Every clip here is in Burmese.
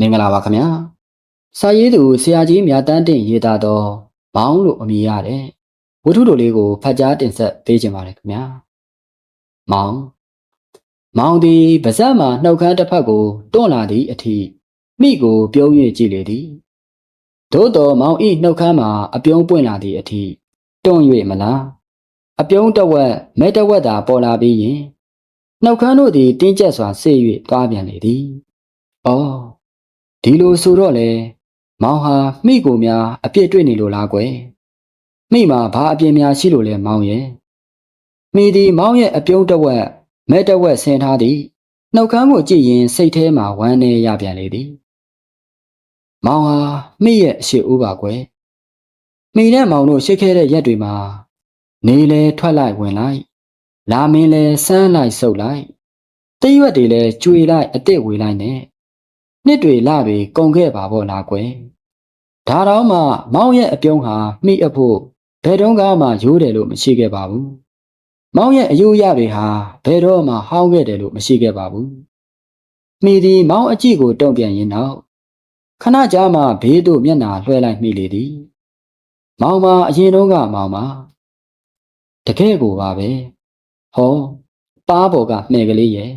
မင်္ဂလာပါခင်ဗျာစာရေးသူဆရာကြီးမြတ်တန်းတင်ရေးသားသောမောင်းလို့အမည်ရတဲ့ဝတ္ထုတို့လေးကိုဖတ်ကြားတင်ဆက်ပေးခြင်းပါတယ်ခင်ဗျာမောင်းမောင်းသည်ပါဇက်မှနှုတ်ခမ်းတစ်ဖက်ကိုတွန့်လာသည့်အထိမိကိုပြုံး၍ကြည့်လေသည်သို့တော်မောင်းဤနှုတ်ခမ်းမှာအပြုံးပွင့်လာသည့်အထိတွန့်၍မလားအပြုံးတစ်ဝက်မဲတစ်ဝက်သာပေါ်လာပြီးရင်နှုတ်ခမ်းတို့သည်တင်းကျပ်စွာဆေး၍သွားပြန်လေသည်။အော် ဒီလိုဆိုတော့လေမောင်ဟာမိကိုများအပြစ်တွေ့နေလို့လားကွယ်။မိမှာဘာအပြစ်များရှိလို့လဲမောင်ရဲ့။မိဒီမောင်ရဲ့အပြုံးတစ်ဝက်မဲတစ်ဝက်ဆင်ထားသည်နှုတ်ခမ်းကိုကြည့်ရင်စိတ်ထဲမှာဝမ်းနေရပြန်လေသည်။မောင်ဟာမိရဲ့အရှိဦးပါကွယ်။မိနဲ့မောင်တို့ရှိခဲ့တဲ့ရက်တွေမှာနေလဲထွက်လိုက်ဝင်လိုက် လာမင်းလဲဆန်းလိုက်ဆုပ်လိုက်တိရွက်တွေလဲကျွေလိုက်အစ်စ်ဝေလိုက်နဲ့ နှစ်တွေလတွေကုန်ခဲ့ပါဘောလားကွယ်ဒါတော့မှမောင်ရဲ့အပြုံးဟာမိအဖို့ဘယ်တော့မှရိုးတယ်လို့မရှိခဲ့ပါဘူးမောင်ရဲ့အယူရတွေဟာဘယ်တော့မှဟောင်းခဲ့တယ်လို့မရှိခဲ့ပါဘူးမိဒီမောင်အကြည့်ကိုတုံ့ပြန်ရင်တော့ခဏကြာမှဘေးသို့မျက်နှာလွှဲလိုက်မိလေသည်မောင်မအရင်တော့ကမောင်မတကယ်ကိုပါပဲဟောပါးပေါ်ကမှဲ့ကလေးရဲ့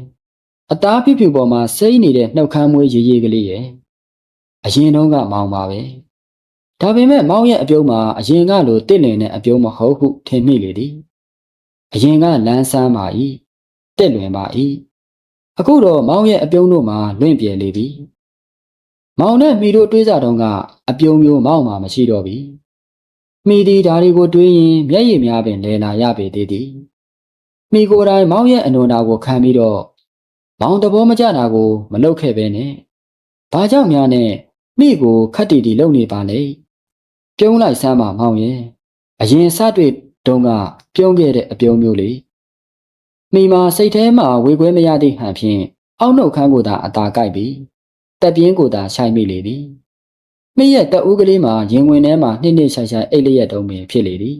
အသားဖြူဖြူပေါ်မှာစိမ့်နေတဲ့နှုတ်ခမ်းမွေးရေရေကလေးရဲ့အရင်တုန်းကမောင်ပါပဲဒါပေမဲ့မောင်ရဲ့အပြုံးမှာအရင်ကလိုတစ်လင်တဲ့အပြုံးမဟုတ်ဟုထင်မိလေသည်အရင်ကလန်းဆန်းပါ၏တက်လွင်ပါ၏အခုတော့မောင်ရဲ့အပြုံးတို့မှာလွင့်ပြဲလေပြီမောင်နဲ့မိတို့တွေးကြတော့ကအပြုံးမျိုးမောင်မှာမရှိတော့ပြီမိဒီဓာရီကိုတွေးရင်မျက်ရည်များပင်လဲလာရပေသေးသည်မိကိုယ်တိုင်မောင်ရဲ့အနွန်တာကိုခံပြီးတော့ မောင်တဘောမကြတာကို မလုပ်ခဲ့ပဲနဲ့ဘာကြောင့်များနဲ့မိကိုခတ်တီတီလုပ်နေပါလဲပြုံးလိုက်စမ်းပါမောင်ရဲ့အရင်စတွေ့တုန်းကပြုံးခဲ့တဲ့အပြုံးမျိုးလေမိမာစိတ်ထဲမှာဝေခွဲမရသည့်ဟန်ဖြင့်အောက်နှုတ်ခမ်းကိုသာအသာကိုက်ပြီးတက်ပြင်းကိုသာရှိုက်မိလေသည်မိရဲ့တအူးကလေးမှာရင်ဝင်ထဲမှာနှစ်နှစ်ဆိုင်ဆိုင်အိတ်လျက်တုံးပင်ဖြစ်လေသည်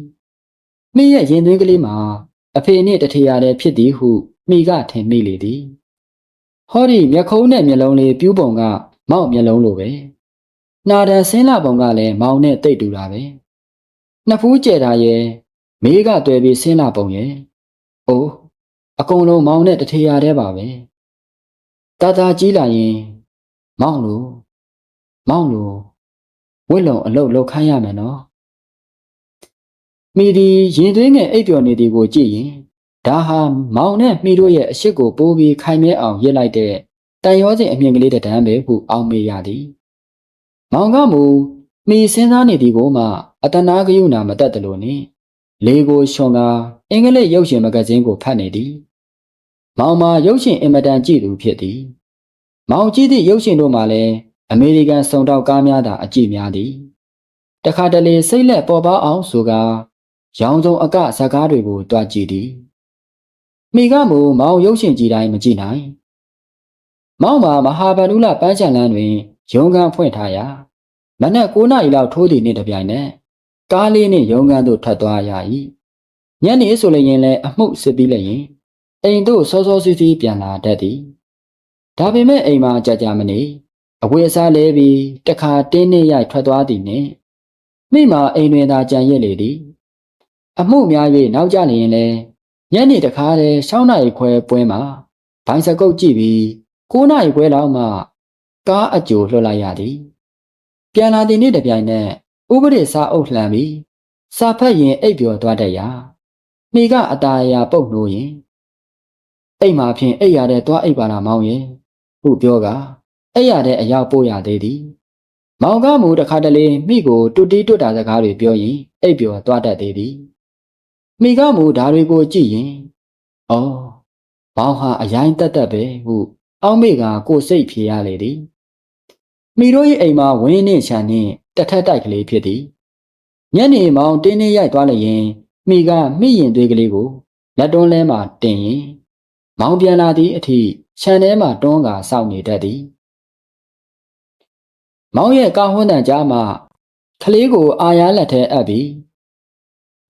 မိရဲ့ရင်သွင်းကလေးမှာအဖေနှင့်တထေရလည်းဖြစ်သည်ဟုမိကထင်မိလေသည် ဟောဒီမျက်ခုံးနဲ့မျက်လုံးလေးပြူးပုံက မောက်မျက်လုံးလိုပဲနာဒန်ဆင်းလာပုံကလည်းမောင်နဲ့တိတ်တူတာပဲနှစ်ဖူးကျဲတာရဲ့မေးကတွေ့ပြီးဆင်းလာပုံရဲ့အိုးအကုန်လုံးမောင်နဲ့တထေရတဲ့ပါပဲတာတာကြီးလာရင် မောင်လိုမောင်လိုဝစ်လုံအလုတ်လောက်ခိုင်းရမယ်နော်မိဒီရင်သွင်းငယ်အိပ်ပျော်နေသည်ကိုကြည့်ရင် ဒါဟာမောင်နဲ့မိတို့ရဲ့အရှိတ်ကိုပိုးပြီးခိုင်မဲအောင်ရစ်လိုက်တဲ့တန်ရောစဉ်အမြင်ကလေးတန်းပဲဟုအောင်းမေးရသည်မောင်ကမူမိစဉ်းစားနေသည်ကိုမှအတနာကယုနာမတတ်တယ်လို့နေလေကိုရှွန်ကအင်္ဂလိပ်ရုပ်ရှင်မဂဇင်းကိုဖတ်နေသည်မောင်မှာရုပ်ရှင်အင်မတန်ကြည့်သူဖြစ်သည်မောင်ကြည့်သည့်ရုပ်ရှင်တို့မှာလည်းအမေရိကန်စုံတောက်ကားများသာအကြည့်များသည်တခါတလေစိတ်လက်ပေါ်ပါအောင်ဆိုကာရောင်စုံအကဇကားတွေကိုတွားကြည့်သည် မိကမူမောင်ရုပ်ရှင်ကြည့်တိုင်းမကြည့်နိုင်မောင်မှာမဟာဗန္ဓုလပန်းချံလန်းတွင်ရုံကန်ဖွင့်ထားရာမနက်9နာရီလောက်ထိုးသည်နှင့်တပြိုင်နက်ကားလေးနှင့်ရုံကန်သို့ထွက်သွားရ၏ညနေဆိုလျင်လည်းအမှုစစ်ပြီးလျင်အိမ်သို့စောစောစီးစီးပြန်လာတတ်သည်ဒါပေမဲ့အိမ်မှာကြာကြာမနေအဝေအစားလဲပြီးတခါတင်းနှင့်ရိုက်ထွက်သွားသည်နှင့်မိမှာအိမ်တွင်သာကြံရစ်လေသည်အမှုများ၍နောက်ကျနေရင်လည်း ညနေတခါတည်း6နာရီခွဲပွဲမှာဘိုင်စကုတ်ကြည့်ပြီး9နာရီခွဲလောက်မှကားအကြိုလွှတ်လိုက်ရသည် ပြန်လာတဲ့နေ့တပြိုင်နက်ဥပဒေစာအုပ်လှန်ပြီးစာဖတ်ရင်အိပ်ပျော်သွားတတ်ရာမိကအตาအရာပုတ်လို့ရင်အိမ်မှာဖြင့်အိပ်ရတဲ့သွားအိပ်ပါလားမောင်ရဲ့ဟုပြောကအိပ်ရတဲ့အရောက်ပို့ရသေးသည်မောင်ကမူတခါတလေမိကိုတူတီတွတ်တာစကားတွေပြောရင်အိပ်ပျော်သွားတတ်သေးသည် မိကမူဓာတွေကိုကြည့်ရင်အော်ဘောင်းဟာအရင်တက်တက်ပဲဟုအောက်မေကကိုစိတ်ဖြေရလေသည်မိတို့ရဲ့အိမ်မှာဝင်းနှင့်ခြံနှင့်တထက်တိုက်ကလေးဖြစ်သည်ညနေမောင်တင်းနေရိုက်သွားလျင်မိကမိရင်သွေးကလေးကိုလက်တွန်းလဲမှတင်ရင်မောင်ပြန်လာသည့်အထိခြံထဲမှတွန်းကာစောင့်နေတတ်သည်မောင်ရဲ့ကာဟွန်းတန်ကြားမှကလေးကိုအာရလက်ထဲအပ်ပြီး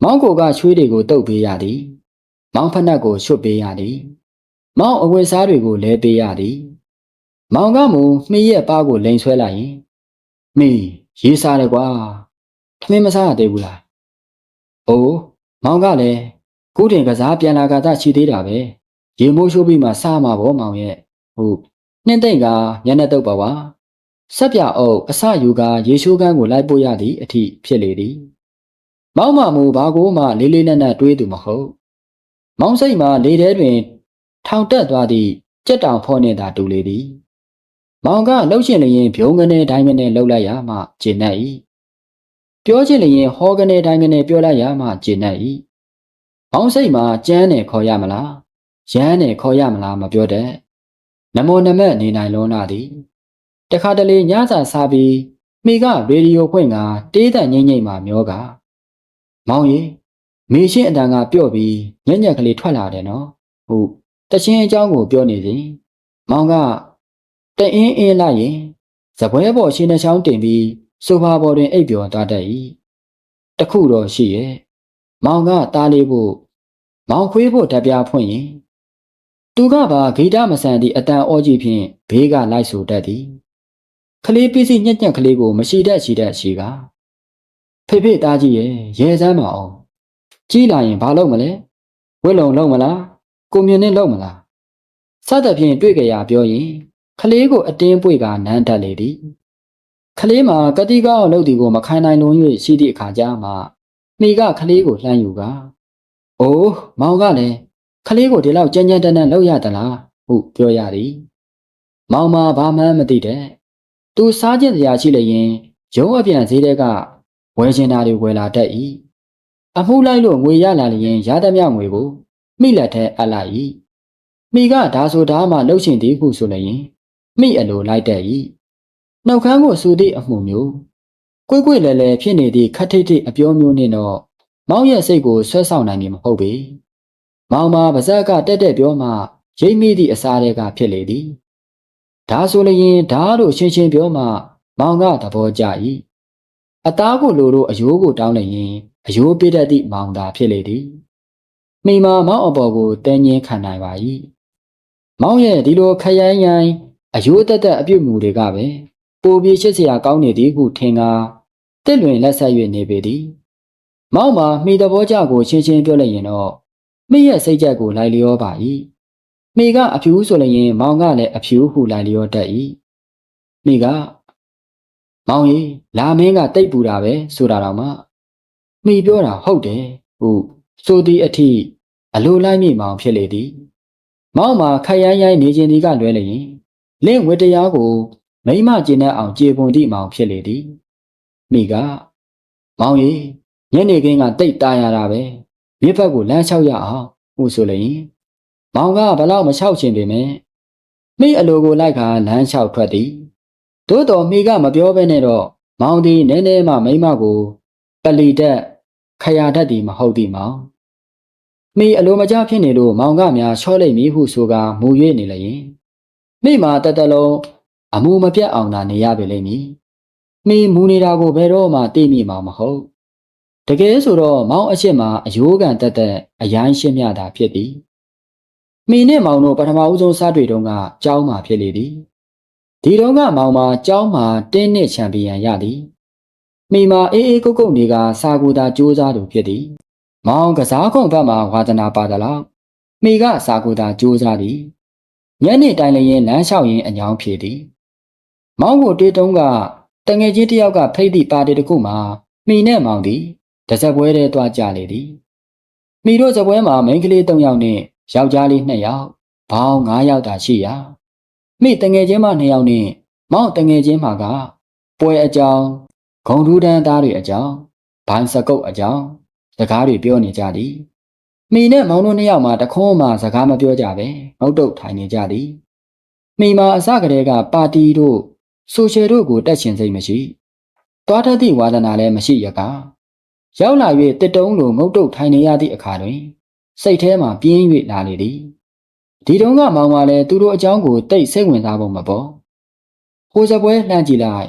မောင်ကိုကချွေးတွေကိုတုပ်ပေးရသည် မောင်ဖက်နှက်ကိုရွှတ်ပေးရသည် မောင်အဝတ်စားတွေကိုလဲပေးရသည် မောင်ကမူမိရဲ့ပါးကိုလိန်ဆွဲလိုက်ရင်မိရေးစားတယ်ကွာထမင်းမစားရသေးဘူးလားအိုးမောင်ကလည်းကုတင်ကစားပြန်လာကသာရှိသေးတာပဲရေမိုးရှိုးပြီးမှစားမှာဗောမောင်ရဲ့ဟုတ်နှင်းသိမ့်ကညနေတော့ပါဝါဆက်ပြအုပ်အစယူကရေရှိုးကန်းကိုလိုက်ပို့ရသည့်အထိဖြစ်လေသည် မောင်မမူဘာကိုမှလေးလေးနက်နက်တွေးသူမဟုတ်မောင်စိတ်မှာလေထဲတွင် ထောင်တက်သွားသည့်ကြက်တောင်ဖော့နေတာတူလေသည်မောင်ကလှုပ်ရှင်လျင်ဖြုံးကနေတိုင်းကနေလှုပ်လိုက်ရမှကျင်နေ၏ပြောချင်လျင်ဟောကနေတိုင်းကနေပြောလိုက်ရမှကျင်နေ၏မောင်စိတ်မှာကြမ်းနဲ့ခေါ်ရမလားရမ်းနဲ့ခေါ်ရမလားမပြောတတ်နမောနမက်နေနိုင်လွန်းလာသည်တခါတလေညစာစားပြီးမိကရေဒီယိုဖွင့်ကတေးတန်ငိမ့်ငိမ့်မှမျောက မောင်ကြီးမေရှင်းအတန်ကပြော့ပြီးညက်ညက်ကလေးထွက်လာတယ်နော်ဟုတ်တချင်းအကြောင်းကိုပြောနေစဉ်မောင်ကတအင်းအင်းလိုက်ရင်ဇပွဲပေါ်ရှင်းနှချောင်းတင်ပြီးဆိုဖာပေါ်တွင်အိပ်ပျော်သွားတတ်၏တခုတော့ရှိရဲ့မောင်ကတားလေးဖို့မောင်ခွေးဖို့ဓပြဖွင့်ရင်သူကပါဂိတမဆန်သည့်အတန်အောကြီးဖြင့်ဘေးကလိုက်ဆိုတတ်သည်ကလေးပစ္စည်းညက်ညက်ကလေးကိုမရှိတတ်ရှိတတ်ရှိက ဖေဖေတားကြီးရဲ့ရဲစမ်းမအောင်ကြီးလာရင်ဘာလုပ်မလဲဝက်လုံလုံမလားကိုမြင်နဲ့လုံမလားစသဖြင့်တွေ့ကြရပြောရင်ကလေးကိုအတင်းပွေကနန်းတက်လေသည်ကလေးမှာကတိကောက်လုပ်သည်ကိုမခိုင်နိုင်လုံး၍ရှိသည့်အခါကျမှမိကကလေးကိုလှမ်းယူကအိုးမောင်ကလည်းကလေးကိုဒီလောက်ကြမ်းကြမ်းတမ်းတမ်းလုပ်ရသလားဟုပြောရသည်မောင်မဘာမှန်းမသိတဲ့သူစားခြင်းတရားရှိလျင်ရုံးအပြန်ဈေးတဲက ဝယ်ချင်တာတွေဝယ်လာတတ်၏အမှုလိုက်လို့ငွေရလာလျင်ရသမျှငွေကိုမိလက်ထဲအပ်လိုက်၏မိကဒါဆိုဒါမှလှုပ်ရှင်သည်ဟုဆိုလျင်မိအလိုလိုက်တတ်၏နှုတ်ခမ်းကိုစူသည့်အမှုမျိုးကွေ့ကွေ့လဲလဲဖြစ်နေသည့်ခတ်ထိတ်ထိတ်အပြောမျိုးနှင့်တော့မောင်ရဲ့စိတ်ကိုဆွဲဆောင်နိုင်မည်မဟုတ်ပေမောင်မှာပါဇက်ကတက်တက်ပြောမှရိပ်မိသည့်အစားတွေကဖြစ်လေသည်ဒါဆိုလျင်ဓားလို့ရှင်းရှင်းပြောမှမောင်ကသဘောကျ၏ အသားကိုလိုလို့အယိုးကိုတောင်းလိုက်ရင်အယိုးပြတတ်သည့်မောင်သာဖြစ်လေသည်မိမာမောင်အပေါ်ကိုတဲငင်းခံနိုင်ပါ၏မောင်ရဲ့ဒီလိုခရိုင်းရိုင်းအယိုးတက်တက်အပြုတ်မှုတွေကပဲပိုပြီးရှစ်စရာကောင်းနေသည်ဟုထင်ကားတစ်လွင်လက်ဆက်၍နေပေသည်မောင်မှာမိသဘောကြကိုရှင်းရှင်းပြောလိုက်ရင်တော့မိရဲ့စိတ်ကြက်ကိုလိုက်လျောပါ၏မိကအဖြူဆိုလျင် မောင်ကလည်းအဖြူဟုလိုက်လျောတတ်၏မိက မောင်ကြီးလာမင်းကတိတ်ပူတာပဲဆိုတာတော့မှမိပြောတာဟုတ်တယ်ဟုဆိုသည့်အထိအလိုလိုက်မိမောင်ဖြစ်လေသည်မောင်မှာခရိုင်းရိုင်းနေခြင်းဒီကလွဲလျင်လင့်ဝတ္တရားကိုမိမကျင်တဲ့အောင်ကြေပွန်သည့်မောင်ဖြစ်လေသည်မိကမောင်ကြီးညနေခင်းကတိတ်တားရတာပဲမြစ်ဘက်ကိုလမ်းလျှောက်ရအောင်ဟုဆိုလျင်မောင်ကဘလောက်မလျှောက်ချင်ပေမဲ့မိအလိုကိုလိုက်ခါလမ်းလျှောက်ထွက်သည် သို့တော်မိကမပြောဘဲနဲ့တော့မောင်သည်နည်းနည်းမှမိမကိုပလီတက်ခရာတတ်သည်မဟုတ်သည်မောင်မိအလိုမကျဖြစ်နေလို့မောင်ကများချောလိုက်မည်ဟုဆိုကာမူ၍နေလျင်မိမှာတတလုံးအမှုမပြတ်အောင်သာနေရပေလိမ့်မည်မိမူနေတာကိုဘယ်တော့မှသိမိမှာမဟုတ်တကယ်ဆိုတော့မောင်အရှိမအယိုးကန်တက်တဲ့အရိုင်းရှင်းမြတာဖြစ်သည်မိနဲ့မောင်တို့ပထမဦးဆုံးစားတွေ့တုန်းကကြောင်းမှာဖြစ်လေသည် ဒီတော့ကမောင်မှာကြောင်းမှာတင်းနှစ်ချန်ပီယံရသည်မိမှာအေးအေးကုတ်ကုတ်နေကစာကူတာစူးစားသူဖြစ်သည်မောင်ကစားခုံဘက်မှာဝါသနာပါသလားမိကစာကူတာစူးစားသည်ညနေတိုင်လျင်လမ်းလျှောက်ရင်းအညောင်းဖြေသည်မောင်ကိုတေးတုံးကတငယ်ချင်းတယောက်ကဖိတ်သည့်ပါတီတစ်ခုမှာမိနဲ့မောင်သည်တစက်ပွဲထဲတွားကြလေသည်မိတို့စပွဲမှာမိန်းကလေး၃ယောက်နဲ့ယောက်ျားလေး2ယောက်ဘောင်း9ယောက်သာရှိရာ မိတငယ်ချင်းမ2ယောက်နဲ့မောင်တငယ်ချင်းမှာကပွဲအကြောင်းဂုံထူးတန်းသားတွေအကြောင်းဘိုင်းစကုတ်အကြောင်းစကားတွေပြောနေကြသည်မိနဲ့မောင်တို့နှစ်ယောက်မှတခုံးမှစကားမပြောကြပဲငုတ်တုတ်ထိုင်နေကြသည်မိမှာအစကတည်းကပါတီတို့ဆိုရှယ်တို့ကိုတက်ရှင်စိတ်မရှိတွားထသည့်ဝါဒနာလည်းမရှိရကရောက်လာ၍တစ်တုံးလိုငုတ်တုတ်ထိုင်နေရသည့်အခါတွင် စိတ်ထဲမှပြင်း၍လာလေသည် ဒီတုန်းကမောင်မလည်းသူတို့အကြောင်းကိုတိတ်စိတ်ဝင်စားဖို့မပေါ်ဟိုစပွဲလှမ်းကြည့်လိုက်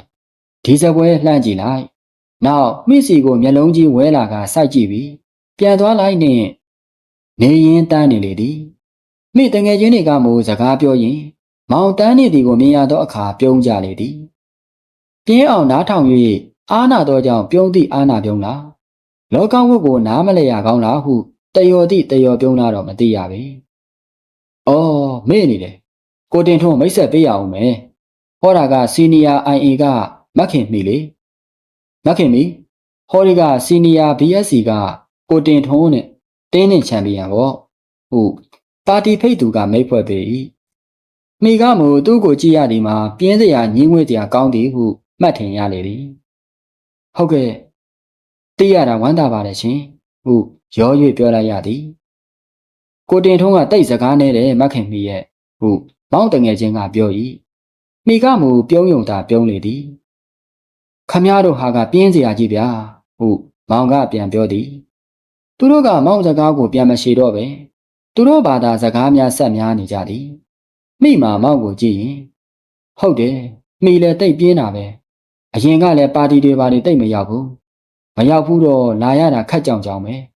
ဒီစပွဲလှမ်းကြည့်လိုက်နောက်မိစီကိုမျက်လုံးကြီးဝဲလာကစိုက်ကြည့်ပြီးပြန်သွားလိုက်နှင့်နေရင်တန်းနေလေသည်မိတငယ်ချင်းတွေကမူစကားပြောရင် မောင်တန်းနေသည်ကိုမြင်ရသောအခါပြုံးကြလေသည်ပြင်းအောင်နားထောင်၍အာနာသောကြောင့်ပြုံးသည့်အာနာပြုံးလားလောကဝတ်ကိုနားမလဲရကောင်းလားဟုတယော်သည့်တယော်ပြုံးလာတော့မသိရပေ။ အော်မေ့နေတယ်။ကိုတင်ထွန်းမိတ်ဆက်ပေးရအောင်မယ်။ဟောတာကစီနီယာ IA ကမခင်မီလေ။မခင်မီဟောဒီကစီနီယာ BSC ကကိုတင်ထွန်းနဲ့တင်းနဲ့ချန်ပီယံပေါ့။ဟုတ်ပါတီဖိတ်သူကမိတ်ဖွဲ့ပေ၏။မိကမူသူ့ကိုကြည့်ရသည်မှာပြင်းစရာညင်းငွေ့စရာကောင်းသည်ဟုမှတ်ထင်ရလေသည်။ဟုတ်ကဲ့သိရတာဝမ်းသာပါတယ်ရှင်။ဟုရော၍ပြောလိုက်ရသည်။ ကိုတင်ထုံးကတိတ်စကားနဲ့တဲ့မခင်မီရဲ့ဟုမောင်းတငယ်ချင်းကပြော၏။မိကမူပြုံးယုံတာပြုံးလေသည်။ခမည်းတော်ဟာကပြင်းစရာကြီးဗျာ။ဟုမောင်ကပြန်ပြောသည်။သူတို့ကမောင်စကားကိုပြန်မရှိတော့ပဲ။သူတို့ဘာသာစကားများဆက်များနေကြသည်။မိမာမောင်ကိုကြည့်ရင်ဟုတ်တယ်မိလည်းတိတ်ပြင်းတာပဲ။အရင်ကလည်းပါတီတွေပါတွေတိတ်မရောက်ဘူး။မရောက်ဘူးတော့လာရတာခက်ကြောင်ကြောင်ပဲ။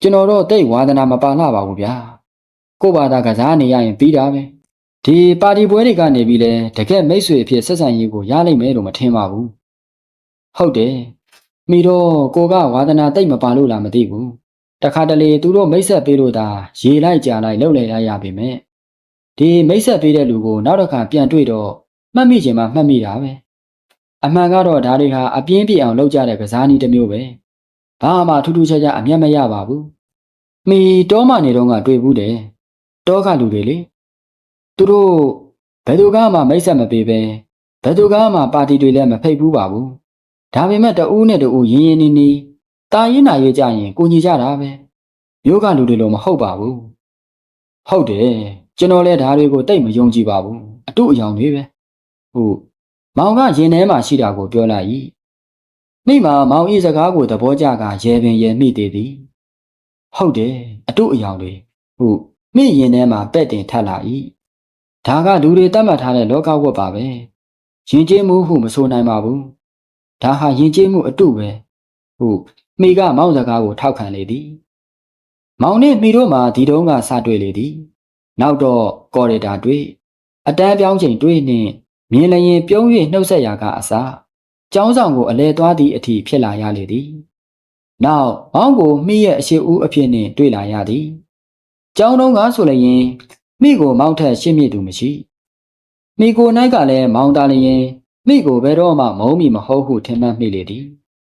ကျွန်တော်တော့တိတ်ဝါသနာမပါလှပါဘူးဗျာ။ကို့ဘာသာကစားနေရရင်ပြီးတာပဲ။ဒီပါတီပွဲတွေကနေပြီးလဲတကယ်မိတ်ဆွေအဖြစ်ဆက်ဆံရေးကိုရလိမ့်မယ်လို့မထင်ပါဘူး။ဟုတ်တယ်။မိတော့ကိုကဝါသနာတိတ်မပါလို့လားမသိဘူး။တခါတလေသူတို့မိတ်ဆက်ပေးလို့သာရေလိုက်ကြလိုက်လှုပ်လေရရပါမယ်။ဒီမိတ်ဆက်ပေးတဲ့လူကိုနောက်တစ်ခါပြန်တွေ့တော့မှတ်မိချင်မှမှတ်မိတာပဲ။အမှန်ကတော့ဒါတွေဟာအပြင်းပြအောင်လုပ်ကြတဲ့ကစားနည်းတစ်မျိုးပဲ။ ဘာမှထူးထူးခြားခြားအမျက်မရပါဘူး။မိတောမနေတော့ကတွေ့ဘူးတယ်။တောကလူတွေလေ။သူတို့ဘယ်သူကမှမိတ်ဆက်မပေးပဲဘယ်သူကမှပါတီတွေလည်းမဖိတ်ဘူးပါဘူး။ဒါပေမဲ့တဦးနဲ့တဦးရင်းရင်းနီးနီးတာရင်နာရေးကြရင်ကိုညီကြတာပဲ။မျိုးကလူတွေလိုမဟုတ်ပါဘူး။ဟုတ်တယ်ကျွန်တော်လည်းဒါတွေကိုတိတ်မယုံကြည်ပါဘူး။အတုအယောင်တွေပဲ။ဟုတ်မောင်ကရင်ထဲမှာရှိတာကိုပြောလိုက်၏ မိမာမောင်ဤစကားကိုသဘောကျကရဲပင်ရဲမိသေးသည်ဟုတ်တယ်အတုအယောင်တွေဟုမိရင်ထဲမှာပဲ့တင်ထပ်လာ၏ဒါကလူတွေတတ်မှတ်ထားတဲ့လောကဝတ်ပါပဲရင်ကျေးမှုဟုမဆိုနိုင်ပါဘူးဒါဟာရင်ကျေးမှုအတုပဲဟုမိကမောင်စကားကိုထောက်ခံလေသည် မောင်နှင့်မိတို့မှာဒီတုန်းကစတွေ့လေသည် နောက်တော့ကော်ရီတာတွေ့အတန်းပြောင်းချိန်တွေ့နှင့်မြင်လျင်ပြုံး၍နှုတ်ဆက်ရာကအစ ကျောင်းဆောင်ကိုအလဲသွားသည့်အထိဖြစ်လာရလေသည်။နောက်မောင်းကိုမိရဲ့အရှိဦးအဖြစ်နှင့်တွေ့လာရသည်။ကျောင်းတုံးကဆိုလျင်မိကိုမောင်းထက်ရှင်းမြစ်သူမရှိ။မိကိုနိုင်ကလည်းမောင်းသားလျင်မိကိုဘယ်တော့မှမုံမီမဟုတ်ဟုထင်မှတ်မိလေသည်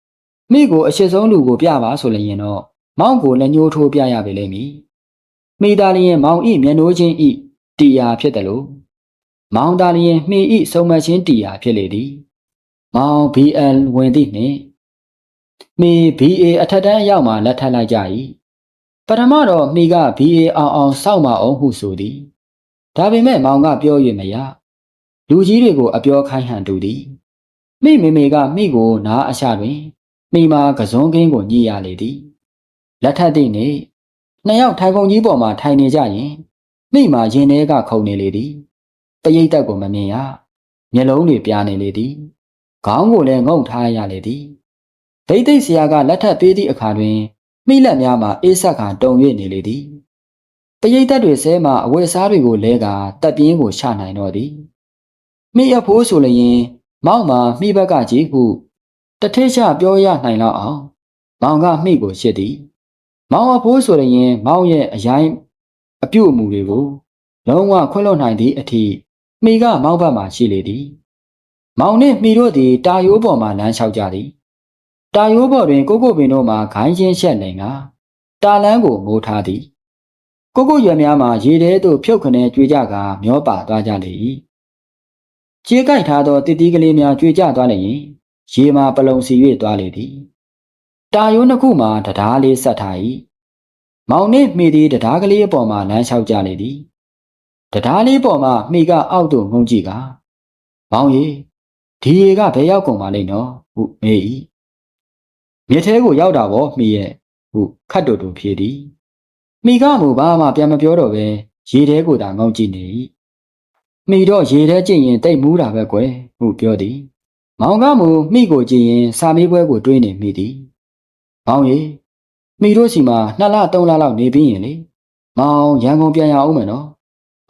။မိကိုအရှိဆုံးလူကိုပြပါဆိုလျင်တော့မောင်းကိုလည်းညှိုးထိုးပြရပေလိမ့်မည်။မိသားလျင်မောင်းဤမျက်နှိုးချင်းဤတီယာဖြစ်တယ်လို့မောင်သားလျင်မှီဤစုံမချင်းတီယာဖြစ်လေသည် မောင် BL ဝင်သည့်နှင့်မှီ BA အထက်တန်းအရောက်မှလက်ထပ်လိုက်ကြ၏ပထမတော့မှီက BA အောင်အောင်စောင့်မအောင်ဟုဆိုသည်ဒါပေမဲ့မောင်ကပြော၍မရလူကြီးတွေကိုအပြောခိုင်းဟန်တူသည်မိမေမေကမိကိုနားအချတွင်မိမာကစုံကင်းကိုညှိရလေသည်လက်ထပ်သည့်နေ့နှစ်ယောက်ထိုင်ကုန်ကြီးပေါ်မှာထိုင်နေကြရင်မိမာရင်ထဲကခုန်နေလေသည်တရိတ်တက်ကိုမမြင်ရမျက်လုံးတွေပြာနေလေသည် ခေါင်းကိုလည်းငုံထားရလေသည်ဒိတ်ဒိတ်ဆရာကလက်ထပ်ပေးသည့်အခါတွင်မိလက်များမှာအေးဆက်ခါတုံ၍နေလေသည်တရိတ်တက်တွေဆဲမှအဝတ်စားတွေကိုလဲကာတက်ပြင်းကိုချနိုင်တော့သည်မိအဖိုးဆိုလျင် မောက်မှာမိဘက်ကကြီးဟုတထိတ်ချပြောရနိုင်တော့အောင်မောင်ကမိကိုရှစ်သည် မောင်အဖိုးဆိုလျင် မောင်ရဲ့အရိုင်းအပြုတ်အမူတွေကိုလုံးဝခွင့်လွှတ်နိုင်သည့်အထိမိကမောက်ဘက်မှရှိလေသည် မောင်နှင့်မိတို့သည်တာယိုးပေါ်မှလမ်းလျှောက်ကြသည်တာယိုးပေါ်တွင် ကိုကိုပင်တို့မှခိုင်းချင်းရှက်နေကတာလန်းကိုမိုးထားသည်ကိုကိုရွယ်များမှရေထဲသို့ဖြုတ်ခနဲကျွေးကြကမျောပါသွားကြလေ၏ကြေးကြိုက်ထားသောတစ်တီးကလေးများကျွေးကြသွားလျင်ရေမှပလုံစီ၍သွားလေသည်တာယိုးနှစ်ခုမှတရားလေးဆက်ထား၏မောင်နှင့်မိသည်တရားကလေးအပေါ်မှလမ်းလျှောက်ကြလေသည်တရားလေးပေါ်မှာမိကအောက်သို့ငုံကြည့်ကမောင်ရီ ဒီရေကဘယ်ရောက်ကုန်ပါလိမ့်နော်ဟုမေး၏မြစ်ထဲကိုရောက်တာဗောမိရဲ့ဟုခတ်တူတူဖြေသည်မိကမူဘာမှပြန်မပြောတော့ပဲရေထဲကိုသာငုံကြည့်နေ၏မိတော့ရေထဲကျင့်ရင်တိတ်မူးတာပဲကွယ်ဟုပြောသည်မောင်ကမူမိကိုကြည့်ရင်စာမေးပွဲကိုတွေးနေမိသည်မောင်ရီမိတို့စီမှာနှစ်လသုံးလလောက်နေပြီးရင်လေမောင်ရန်ကုန်ပြန်ရအောင်မယ်နော်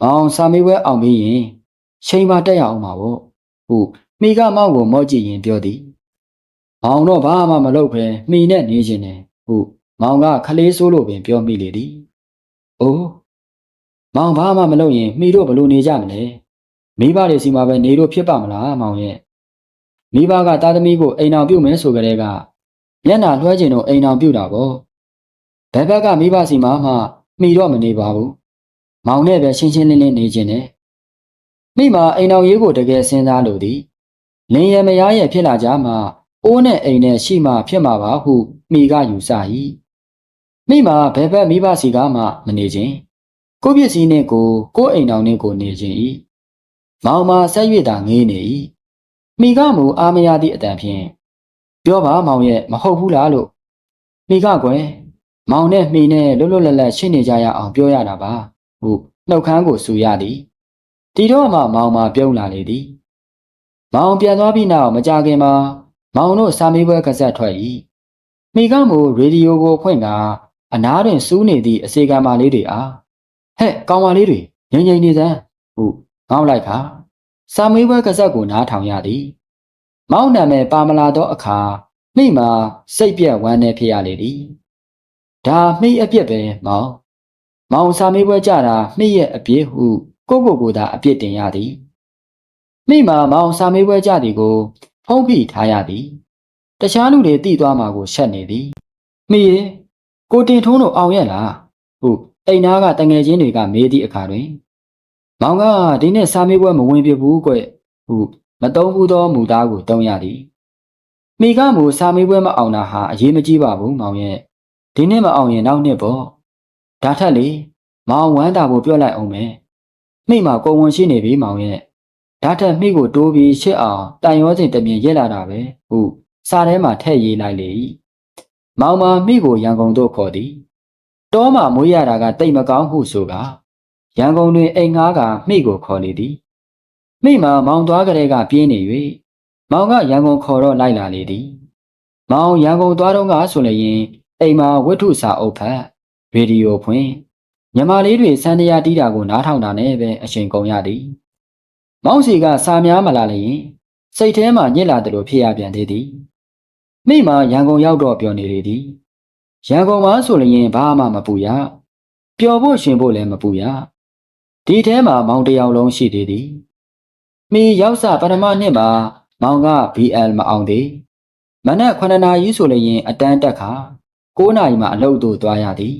မောင်စာမေးပွဲအောင်ပြီးရင်ချိန်ပါတက်ရအောင်ပါဗောဟု မိကမောင်ကိုမော့ကြည့်ရင်ပြောသည်မောင်တော့ဘာမှမလုပ်ပဲမိနဲ့နေခြင်းနဲ့ဟုမောင်ကခလေးဆိုးလို့ပင်ပြောမိလေသည်အိုးမောင်ဘာမှမလုပ်ရင်မိတို့ဘယ်လိုနေကြမလဲမိဘတွေစီမှာပဲနေလို့ဖြစ်ပါမလားမောင်ရဲ့မိဘကသားသမီးကိုအိမ်အောင်ပြုတ်မယ်ဆိုကြတဲ့ကမျက်နှာလွှဲခြင်းတော့အိမ်အောင်ပြုတ်တာပေါ့ဘယ်ဘက်ကမိဘစီမှာမှမိတော့မနေပါဘူးမောင်နဲ့ပဲရှင်းရှင်းလင်းလင်းနေခြင်းနဲ့မိမအိမ်တော်ရေးကိုတကယ်စဉ်းစားလို့သည် လင်းရမယားရဲ့ဖြစ်လာကြမှအိုးနဲ့အိမ်နဲ့ရှိမှဖြစ်မှာပါဟုမိကယူဆ၏မိမဘယ်ဘက်မိဘစီကမှမနေခြင်းကိုယ့်ပစ္စည်းနဲ့ကိုကိုယ့်အိမ်တော်နဲ့ကိုနေခြင်း၏မောင်မဆက်၍သာငေးနေ၏မိကမူအာမရသည့်အတန်ဖြင့်ပြောပါမောင်ရဲ့မဟုတ်ဘူးလားလို့မိကကွယ်မောင်နဲ့မိနဲ့လွတ်လွတ်လပ်လပ်ရှင်းနေကြရအောင်ပြောရတာပါဟုနှုတ်ခမ်းကိုဆူရသည်ဒီတော့မှမောင်မပြုံးလာလေသည် မောင်ပြန်သွားပြီးနောက်မကြခင်မှာမောင်တို့စာမေးပွဲကဆက်ထွက်၏မိကမူရေဒီယိုကိုဖွင့်ကာအနားတွင်စူးနေသည့်အစီကံမလေးတွေအားဟဲ့ကောင်မလေးတွေငိမ့်ငိမ့်နေစမ်းဟုငေါက်လိုက်ခါစာမေးပွဲကဆက်ကိုနားထောင်ရသည်မောင်နာမယ်ပါမလာသောအခါမိမှာစိတ်ပြက်ဝမ်းနေဖြစ်ရလေသည်ဒါမိအပြက်ပဲမောင်မောင်စာမေးပွဲကြတာမိရဲ့အပြစ်ဟုကိုကိုကိုသာအပြစ်တင်ရသည် မိမှာမောင်စာမေးပွဲကြသည်ကို ဖုံးဖိထားရသည်တခြားလူတွေတိသွားမှာကိုရှက်နေသည်မိရေကိုတင်ထုံးတို့အောင်ရဲ့လားဟုအိမ်သားကတငယ်ချင်းတွေကမေးသည့်အခါတွင် မောင်ကဒီနေ့စာမေးပွဲမဝင်ပြဘူးကွဟုမတုံးဘူးသောမူသားကိုတုံးရသည်မိကမူစာမေးပွဲမအောင်တာဟာအရေးမကြီးပါဘူးမောင်ရဲ့ဒီနေ့မအောင်ရင်နောက်နှစ်ပေါ့ဒါထက်လေမောင်ဝမ်းတာကိုပြောလိုက်အောင်မယ်မိမကုံဝင်ရှိနေပြီမောင်ရဲ့ ဒါထက်မိကိုတိုးပြီးရှစ်အောင်တန်ရောစင်တမြင်ရက်လာတာပဲဟုစာထဲမှာထည့်ရေးလိုက်လေ၏မောင်မမိကိုရန်ကုန်သို့ခေါ်သည်တောမှမွေးရတာကတိတ်မကောင်းဟုဆိုကရန်ကုန်တွင်အိမ်ငှားကမိကိုခေါ်လေသည်မိမမောင်သွားကြတဲ့ကပြင်းနေ၍မောင်ကရန်ကုန်ခေါ်တော့လိုက်လာလေသည်မောင်ရန်ကုန်သွားတော့ကဆိုလျင်အိမ်မှာဝတ္ထုစာအုပ်ဖတ်ရေဒီယိုဖွင့်ညီမလေးတွေစံတရားတီးတာကိုနားထောင်တာနဲ့ပဲအချိန်ကုန်ရသည်။ မောင်စီကစာများမလာလျင်စိတ်ထဲမှာညစ်လာတယ်လို့ဖြစ်ရပြန်သေးသည်။မိမရန်ကုန်ရောက်တော့ပြောနေလေသည်။ရန်ကုန်မှာဆိုလျင်ဘာမှမပူရ။ပျော်ဖို့ရှင်ဖို့လည်းမပူရ။ဒီထဲမှာမောင်တယောက်လုံးရှိသေးသည်။မိရောက်စပထမနှစ်မှာမောင်က BL မအောင်သေး။မနက်9နာရီဆိုလျင်အတန်းတက်ခါ9နာရီမှအလုပ်သို့သွားရသည်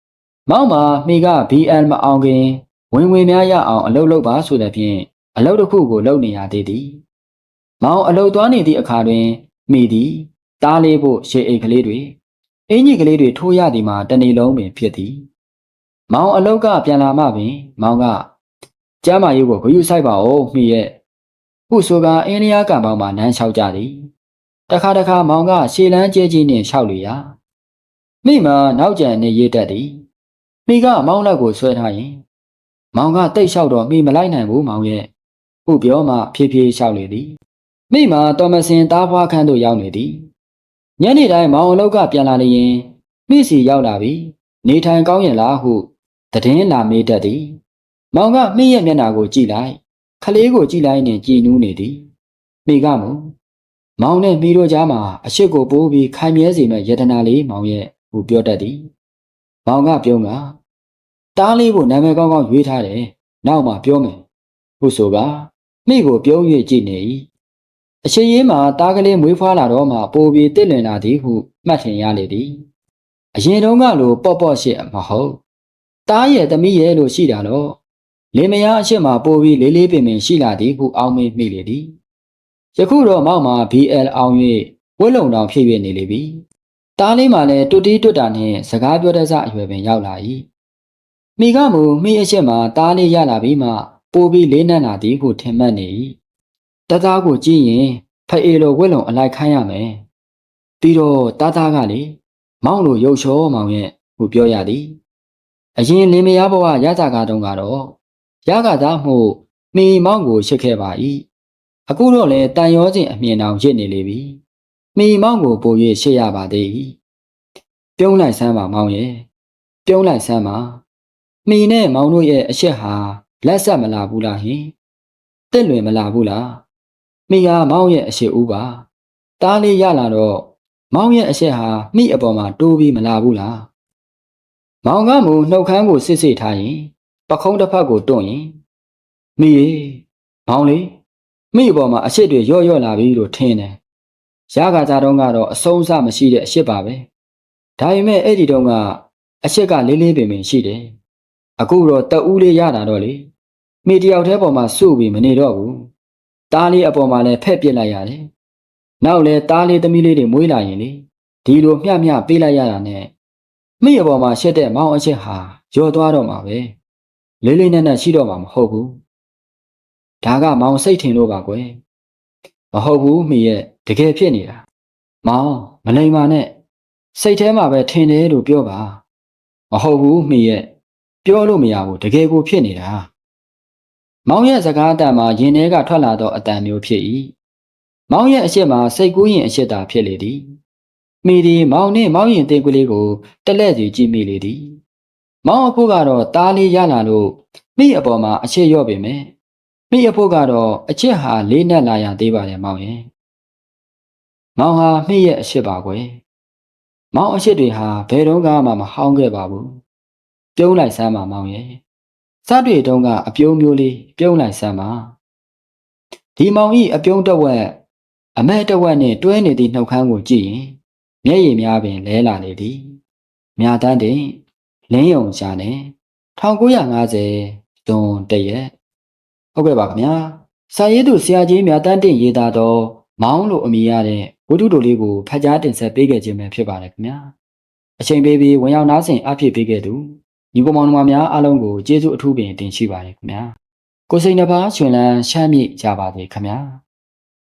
။မောင်မှာမိက BL မအောင်ခင်ဝင်ဝင်များရအောင်အလုပ်လုပ်ပါဆိုတဲ့ဖြင့် အလုပ်တစ်ခုကိုလုပ်နေရသေးသည်။မောင်အလုပ်သွားနေသည့်အခါတွင်မိသည်တားလေးဖို့ရှေအိတ်ကလေးတွေအင်ကြီးကလေးတွေထိုးရသည်မှာတနေ့လုံးပင်ဖြစ်သည်။မောင်အလုပ်ကပြန်လာမှပင် မောင်ကကျမ်းမာရေးကိုဂရုစိုက်ပါဦးမိရဲ့ဟုဆိုကအင်းလျားကံပေါင်းမှာနမ်းလျှောက်ကြသည်။တခါတခါမောင်ကရှေလန်းကျဲကြီးနှင့်လျှောက်လေရာမိမနောက်ကျန်နေရေးတတ်သည်မိကမောင်းလက်ကိုဆွဲထားရင် မောင်ကတိတ်လျှောက်တော့မိမလိုက်နိုင်ဘူးမောင်ရဲ့ ဟုပြောမှဖြည်းဖြည်းလျှောက်လေသည်မိမတော်မစင်သားဖွားခန်းသို့ရောက်နေသည်ညနေတိုင်းမောင်အလောက်ကပြန်လာလျင်မိစီရောက်လာပြီနေထိုင်ကောင်းရင်လားဟုတည်င်းလာမေးတတ်သည်မောင်ကမိရဲ့မျက်နှာကိုကြည့်လိုက်ခလေးကိုကြည့်လိုက်နှင့်ကြည်နူးနေသည်မိကမူမောင်နဲ့မိတို့ကြားမှာအရှိတ်ကိုပိုးပြီးခိုင်မြဲစေမဲ့ယတနာလေးမောင်ရဲ့ဟုပြောတတ်သည်။မောင်ကပြုံးကတားလေးကိုနာမည်ကောင်းကောင်းရွေးထားတယ်။နောက်မှပြောမယ်။ဟုဆိုက မိကိုပြုံး၍ကြည့်နေ၏။အချိန်ရင်းမှာတားကလေးမွေးဖွားလာတော့မှပိုပြီးတစ်လွင်လာသည်ဟုမှတ်ထင်ရလေသည်။အရင်တုန်းကလိုပေါ့ပေါ့ရှစ်မဟုတ်။တားရဲ့သမီးရဲ့လို့ရှိတာတော့လင်မယားအရှိမပိုပြီးလေးလေးပင်ပင်ရှိလာသည်ဟုအောင်းမေးမိလေသည်။ယခုတော့မောက်မှာ BL အောင်၍ဝက်လုံတောင်ဖြစ်၍နေလေပြီတားလေးမှလည်းတွတ်တီးတွတ်တာနဲ့စကားပြောတဲ့စအရွယ်ပင်ရောက်လာ၏မိကမူမိအရှက်မှာတားလေးရလာပြီးမှ ပိုးပြီးလေးနက်လာသည်ဟုထင်မှတ်နေ၏တသားကိုကြည့်ရင်ဖအေလိုဝက်လုံအလိုက်ခိုင်းရမယ်ပြီးတော့တားသားကလေမောင်လိုရုပ်ချောမောင်ရဲ့ဟုပြောရသည်အရင်လင်မယားဘဝရကြကားတုန်းကတော့ရကသားမှုမိမောင်ကိုရှစ်ခဲ့ပါ၏အခုတော့လေတန်ရောစဉ်အမြင်တော်ရစ်နေလေပြီမိမောင်ကိုပို၍ရှေ့ရပါသေး၏ပြုံးလိုက်စမ်းပါမောင်ရဲ့ပြုံးလိုက်စမ်းပါမိနဲ့မောင်တို့ရဲ့အရှက်ဟာ လက်ဆက်မလာဘူးလားဟင်တက်လွင်မလာဘူးလားမိဟာမောင်ရဲ့အရှိဦးပါတားလေးရလာတော့မောင်ရဲ့အရှိဟာမိအပေါ်မှာတိုးပြီးမလာဘူးလားမောင်ကမူနှုတ်ခမ်းကိုစစ်စစ်ထားရင်ပခုံးတစ်ဖက်ကိုတွန့်ရင်မိရေမောင်လေးမိအပေါ်မှာအရှိတွေရော့ရော့လာပြီလို့ထင်တယ်ရခါကြတော့ကတော့အဆုံးအစမရှိတဲ့အရှိပါပဲဒါပေမဲ့အဲ့ဒီတုန်းကအရှိကလေးလေးပင်ပင်ရှိတယ်အခုတော့တအူးလေးရတာတော့လေ မိတယောက်တည်းပေါ်မှာစုပြီးမနေတော့ဘူးတားလေးအပေါ်မှာလည်းဖက်ပစ်လိုက်ရတယ်နောက်လဲတားလေးသမီးလေးတွေမွေးလာရင်လေဒီလိုမျှမျှပေးလိုက်ရတာနဲ့မိအပေါ်မှာရှက်တဲ့မောင်အချက်ဟာရော့သွားတော့မှာပဲလေးလေးနက်နက်ရှိတော့မှာမဟုတ်ဘူးဒါကမောင်စိတ်ထင်လို့ပါကွယ်မဟုတ်ဘူးမိရဲ့တကယ်ဖြစ်နေတာမောင်မလိမ္မာနဲ့စိတ်ထဲမှာပဲထင်တယ်လို့ပြောပါမဟုတ်ဘူးမိရဲ့ပြောလို့မရဘူးတကယ်ကိုဖြစ်နေတာ မောင်ရဲ့စကားအတန်မှာရင်ထဲကထွက်လာသောအတန်မျိုးဖြစ်၏မောင်ရဲ့အရှက်မှာစိတ်ကူးရင်အရှက်သာဖြစ်လေသည်မိဒီမောင်နဲ့မောင်ရင်သေးကလေးကိုတက်လက်စီကြည့်မိလေသည်မောင်အဖို့ကတော့တားလေးရလာလို့မိအပေါ်မှာအရှက်ရော့ပေမဲ့မိအဖို့ကတော့အချက်ဟာလေးနဲ့လာရသေးပါတယ်မောင်ရဲ့မောင်ဟာမိရဲ့အရှက်ပါကွယ်မောင်အရှက်တွေဟာဘယ်တော့မှမဟောင်းခဲ့ပါဘူးပြုံးလိုက်စမ်းပါမောင်ရဲ့ စတွေတုံးကအပြုံးမျိုးလေးပြုံးလိုက်စမ်းပါဒီမောင်ဤအပြုံးတစ်ဝက်အမဲတစ်ဝက်နဲ့တွဲနေသည့်နှုတ်ခမ်းကိုကြည့်ရင်မျက်ရည်များပင်လဲလာနေသည်မြာတန်းတင်လင်းယုံရှာနေ1950တွန်တရက်ဟုတ်ကဲ့ပါခင်ဗျာစာရေးသူဆရာကြီးမြာတန်းတင်ရေးသားတော့မောင်းလို့အမည်ရတဲ့ဝတ္ထုတိုလေးကိုဖတ်ကြားတင်ဆက်ပေးခဲ့ခြင်းပဲဖြစ်ပါတယ်ခင်ဗျာအချိန်ပေးပြီးဝင်ရောက်နားဆင်အဖြစ်ပေးခဲ့သူ ညီကောင်မောင်နှမများအားလုံးကိုကျေးဇူးအထူးပင်တင်ရှိပါတယ်ခင်ဗျာကိုစိန်တစ်ပါးရှင်လန်းချမ်းမြေ့ကြပါစေခင်ဗျာ